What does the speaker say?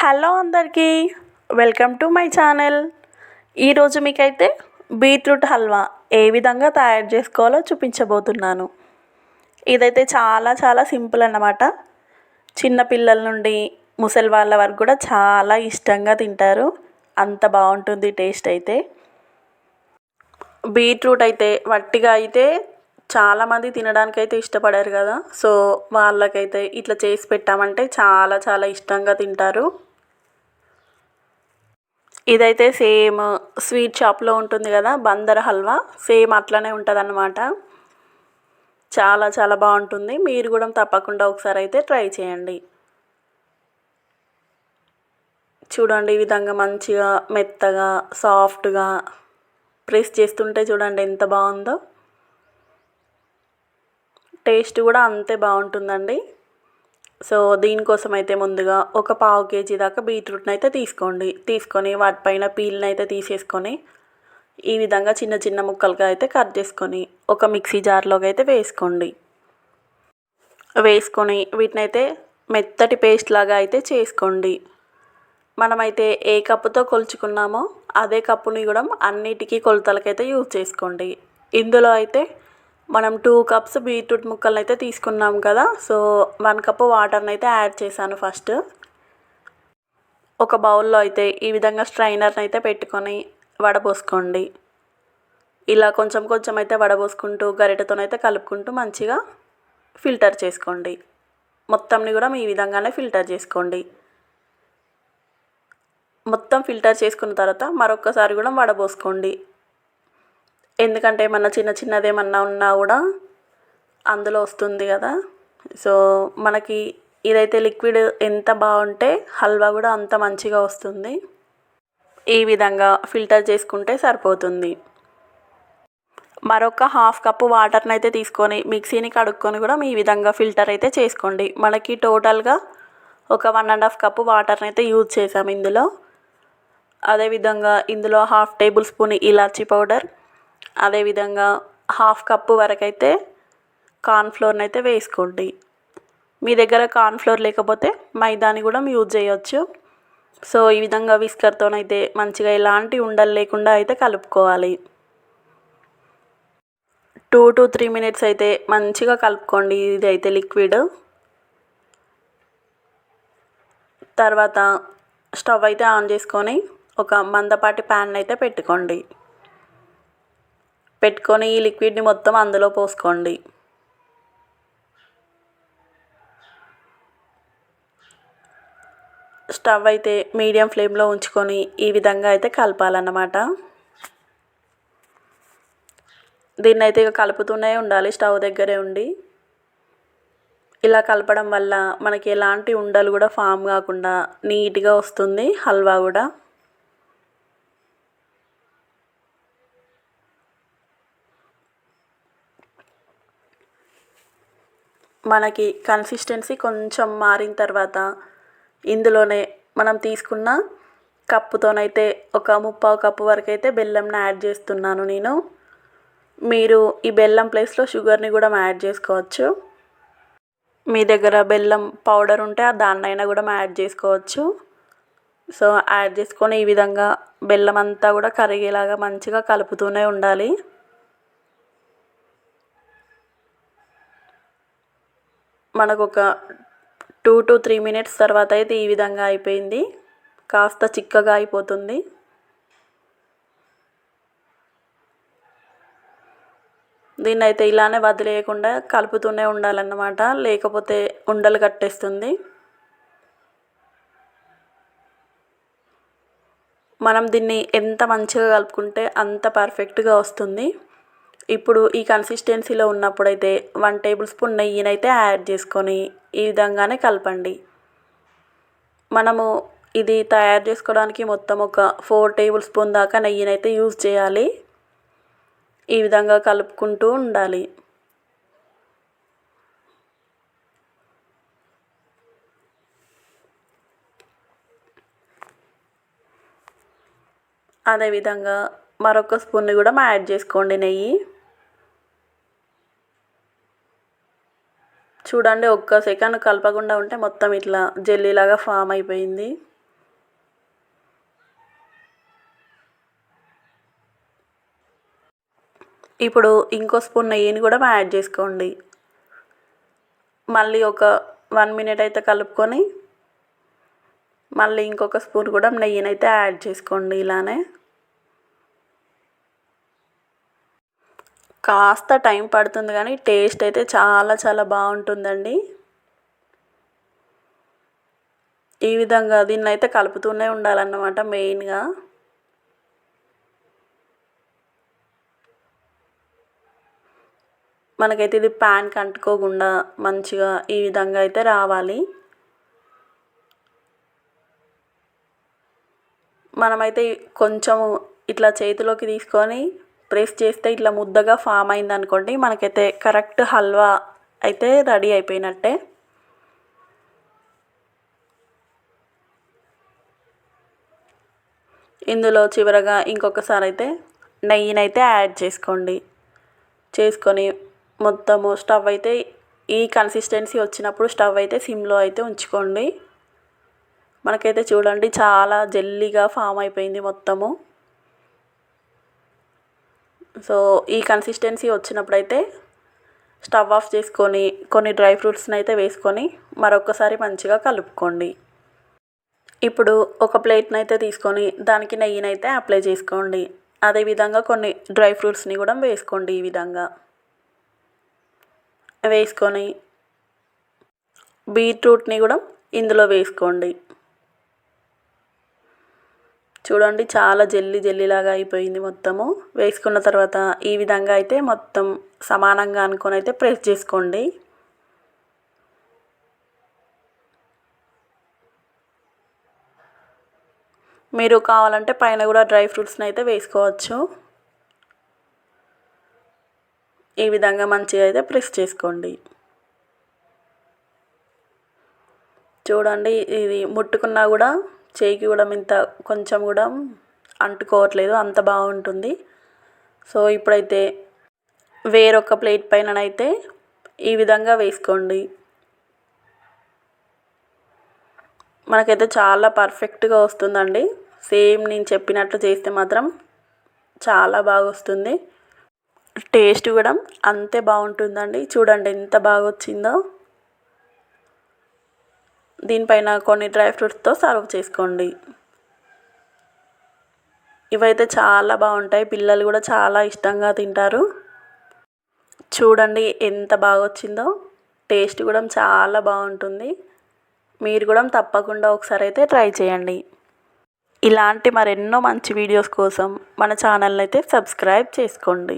Hello అందరికీ welcome to my channel. ఈరోజు మీకైతే బీట్రూట్ హల్వా ఏ విధంగా తయారు చేసుకోవాలో చూపించబోతున్నాను. ఇదైతే చాలా చాలా సింపుల్ అన్నమాట. చిన్నపిల్లల నుండి ముసలి వాళ్ళ వరకు కూడా చాలా ఇష్టంగా తింటారు. అంత బాగుంటుంది టేస్ట్ అయితే. బీట్రూట్ అయితే వట్టిగా అయితే చాలామంది తినడానికి అయితే ఇష్టపడరు కదా. సో వాళ్ళకైతే ఇట్లా చేసి పెట్టామంటే చాలా చాలా ఇష్టంగా తింటారు. ఇదైతే సేమ్ స్వీట్ షాప్లో ఉంటుంది కదా బందర్ హల్వా. సేమ్ అట్లనే ఉంటుంది అన్నమాట చాలా చాలా బాగుంటుంది. మీరు కూడా తప్పకుండా ఒకసారి అయితే ట్రై చేయండి. చూడండి ఈ విధంగా మంచిగా మెత్తగా సాఫ్ట్గా ప్రెస్ చేస్తుంటే చూడండి ఎంత బాగుందో. టేస్ట్ కూడా అంతే బాగుంటుందండి. సో దీనికోసం అయితే ముందుగా ఒక పావు కేజీ దాకా బీట్రూట్ని అయితే తీసుకోండి. తీసుకొని వాటిపైన పీల్ని అయితే తీసేసుకొని ఈ విధంగా చిన్న చిన్న ముక్కలుగా అయితే కట్ చేసుకొని ఒక మిక్సీ జార్లోకి అయితే వేసుకోండి. వేసుకొని వీటిని అయితే మెత్తటి పేస్ట్ లాగా అయితే చేసుకోండి. మనమైతే ఏ కప్పుతో కొలుచుకున్నామో అదే కప్పుని కూడా అన్నిటికీ కొలతలకైతే యూజ్ చేసుకోండి. ఇందులో అయితే మనం టూ కప్స్ బీట్రూట్ ముక్కలను అయితే తీసుకున్నాం కదా. సో వన్ కప్ వాటర్ని అయితే యాడ్ చేశాను ఫస్ట్ ఒక బౌల్లో అయితే ఈ విధంగా స్ట్రైనర్ని అయితే పెట్టుకొని వడపోసుకోండి ఇలా కొంచెం కొంచెం అయితే వడపోసుకుంటూ గరిటెతోనైతే కలుపుకుంటూ మంచిగా ఫిల్టర్ చేసుకోండి. మొత్తంని కూడా ఈ విధంగానే ఫిల్టర్ చేసుకోండి. మొత్తం ఫిల్టర్ చేసుకున్న తర్వాత మరొకసారి కూడా వడపోసుకోండి ఎందుకంటే ఏమన్నా చిన్న చిన్నది ఏమన్నా ఉన్నా కూడా అందులో వస్తుంది కదా. సో మనకి ఇదైతే లిక్విడ్ ఎంత బాగుంటే హల్వా కూడా అంత మంచిగా వస్తుంది. ఈ విధంగా ఫిల్టర్ చేసుకుంటే సరిపోతుంది. మరొక హాఫ్ కప్పు వాటర్ని అయితే తీసుకొని మిక్సీని కడుక్కొని కూడా ఈ విధంగా ఫిల్టర్ అయితే చేసుకోండి. మనకి టోటల్గా ఒక వన్ అండ్ హాఫ్ కప్పు వాటర్ని అయితే యూజ్ చేసాము ఇందులో. అదేవిధంగా ఇందులో హాఫ్ టేబుల్ స్పూన్ ఇలాచీ పౌడర్ అదేవిధంగా హాఫ్ కప్పు వరకు అయితే కార్న్ఫ్లోర్ని అయితే వేసుకోండి. మీ దగ్గర కార్న్ఫ్లోర్ లేకపోతే మైదాని కూడా యూజ్ చేయొచ్చు. సో ఈ విధంగా విస్కర్తోనైతే మంచిగా ఎలాంటి ఉండలు లేకుండా అయితే కలుపుకోవాలి. టూ టు త్రీ మినిట్స్ అయితే మంచిగా కలుపుకోండి. ఇది అయితే లిక్విడ్. తర్వాత స్టవ్ అయితే ఆన్ చేసుకొని ఒక మందపాటి ప్యాన్ అయితే పెట్టుకోండి. పెట్టుకొని ఈ లిక్విడ్ని మొత్తం అందులో పోసుకోండి. స్టవ్ అయితే మీడియం ఫ్లేమ్లో ఉంచుకొని ఈ విధంగా అయితే కలపాలన్నమాట. దీన్ని అయితే ఇక కలుపుతూనే ఉండాలి స్టవ్ దగ్గరే ఉండి. ఇలా కలపడం వల్ల మనకి ఎలాంటి ఉండలు కూడా ఫామ్ కాకుండా నీట్గా వస్తుంది హల్వా కూడా. మనకి కన్సిస్టెన్సీ కొంచెం మారిన తర్వాత ఇందులోనే మనం తీసుకున్న కప్పుతోనైతే ఒక ముప్పావు కప్పు వరకు అయితే బెల్లంని యాడ్ చేస్తున్నాను నేను. మీరు ఈ బెల్లం ప్లేస్లో షుగర్ని కూడా యాడ్ చేసుకోవచ్చు. మీ దగ్గర బెల్లం పౌడర్ ఉంటే దాన్నైనా కూడా యాడ్ చేసుకోవచ్చు. సో యాడ్ చేసుకొని ఈ విధంగా బెల్లం అంతా కూడా కరిగేలాగా మంచిగా కలుపుతూనే ఉండాలి. మనకు ఒక టూ టు త్రీ మినిట్స్ తర్వాత అయితే ఈ విధంగా అయిపోయింది. కాస్త చిక్కగా అయిపోతుంది. దీన్ని అయితే ఇలానే వదిలేయకుండా కలుపుతూనే ఉండాలన్నమాట. లేకపోతే ఉండలు కట్టేస్తుంది. మనం దీన్ని ఎంత మంచిగా కలుపుకుంటే అంత పర్ఫెక్ట్గా వస్తుంది. ఇప్పుడు ఈ కన్సిస్టెన్సీలో ఉన్నప్పుడైతే వన్ టేబుల్ స్పూన్ నెయ్యినైతే యాడ్ చేసుకొని ఈ విధంగానే కలపండి. మనము ఇది తయారు చేసుకోవడానికి మొత్తం ఒక ఫోర్ టేబుల్ స్పూన్ దాకా నెయ్యినైతే యూజ్ చేయాలి. ఈ విధంగా కలుపుకుంటూ ఉండాలి. అదేవిధంగా మరొక స్పూన్ని కూడా యాడ్ చేసుకోండి నెయ్యి. చూడండి ఒక్క సెకండ్ కలపకుండా ఉంటే మొత్తం ఇట్లా జెల్లీలాగా ఫామ్ అయిపోయింది. ఇప్పుడు ఇంకో స్పూన్ నెయ్యిని కూడా యాడ్ చేసుకోండి. మళ్ళీ ఒక వన్ మినిట్ అయితే కలుపుకొని మళ్ళీ ఇంకొక స్పూన్ కూడా నెయ్యిని అయితే యాడ్ చేసుకోండి ఇలానే. కాస్త టైం పడుతుంది కానీ టేస్ట్ అయితే చాలా చాలా బాగుంటుందండి. ఈ విధంగా దీన్ని అయితే కలుపుతూనే ఉండాలన్నమాట మెయిన్గా. మనకైతే ఇది ప్యాన్కి అంటుకోకుండా మంచిగా ఈ విధంగా అయితే రావాలి. మనమైతే కొంచెము ఇట్లా చేతిలోకి తీసుకొని ప్రెస్ చేస్తే ఇట్లా ముద్దగా ఫామ్ అయింది అనుకోండి మనకైతే కరెక్ట్ హల్వా అయితే రెడీ అయిపోయినట్టే. ఇందులో చివరగా ఇంకొకసారి అయితే నెయ్యిని అయితే యాడ్ చేసుకోండి. చేసుకొని మొత్తము స్టవ్ అయితే ఈ కన్సిస్టెన్సీ వచ్చినప్పుడు స్టవ్ అయితే సిమ్లో అయితే ఉంచుకోండి. మనకైతే చూడండి చాలా జల్లీగా ఫామ్ అయిపోయింది మొత్తము. సో ఈ కన్సిస్టెన్సీ వచ్చినప్పుడైతే స్టవ్ ఆఫ్ చేసుకొని కొన్ని డ్రై ఫ్రూట్స్ని అయితే వేసుకొని మరొకసారి మంచిగా కలుపుకోండి. ఇప్పుడు ఒక ప్లేట్ని అయితే తీసుకొని దానికి నెయ్యిని అయితే అప్లై చేసుకోండి అదేవిధంగా కొన్ని డ్రై ఫ్రూట్స్ని కూడా వేసుకోండి ఈ విధంగా. వేసుకొని బీట్రూట్ని కూడా ఇందులో వేసుకోండి. చూడండి చాలా జల్లి జల్లిలాగా అయిపోయింది మొత్తము. వేసుకున్న తర్వాత ఈ విధంగా అయితే మొత్తం సమానంగా అనుకొని అయితే ప్రెస్ చేసుకోండి. మీరు కావాలంటే పైన కూడా డ్రై ఫ్రూట్స్ని అయితే వేసుకోవచ్చు. ఈ విధంగా మంచిగా అయితే ప్రెస్ చేసుకోండి. చూడండి ఇది ముట్టుకున్నా కూడా చేయికి కూడా ఇంత కొంచెం కూడా అంటుకోవట్లేదు అంత బాగుంటుంది. సో ఇప్పుడైతే వేరొక ప్లేట్ పైననైతే ఈ విధంగా వేసుకోండి. మనకైతే చాలా పర్ఫెక్ట్గా వస్తుందండి. సేమ్ నేను చెప్పినట్లు చేస్తే మాత్రం చాలా బాగా వస్తుంది టేస్ట్ కూడా అంతే బాగుంటుందండి. చూడండి ఎంత బాగా వచ్చిందో దీనిపైన కొన్ని డ్రై ఫ్రూట్స్తో సర్వ్ చేసుకోండి. ఇవైతే చాలా బాగుంటాయి. పిల్లలు కూడా చాలా ఇష్టంగా తింటారు. చూడండి ఎంత బాగా వచ్చిందో టేస్ట్ కూడా చాలా బాగుంటుంది. మీరు కూడా తప్పకుండా ఒకసారి అయితే ట్రై చేయండి. ఇలాంటి మరెన్నో మంచి వీడియోస్ కోసం మన ఛానల్ని అయితే సబ్స్క్రైబ్ చేసుకోండి.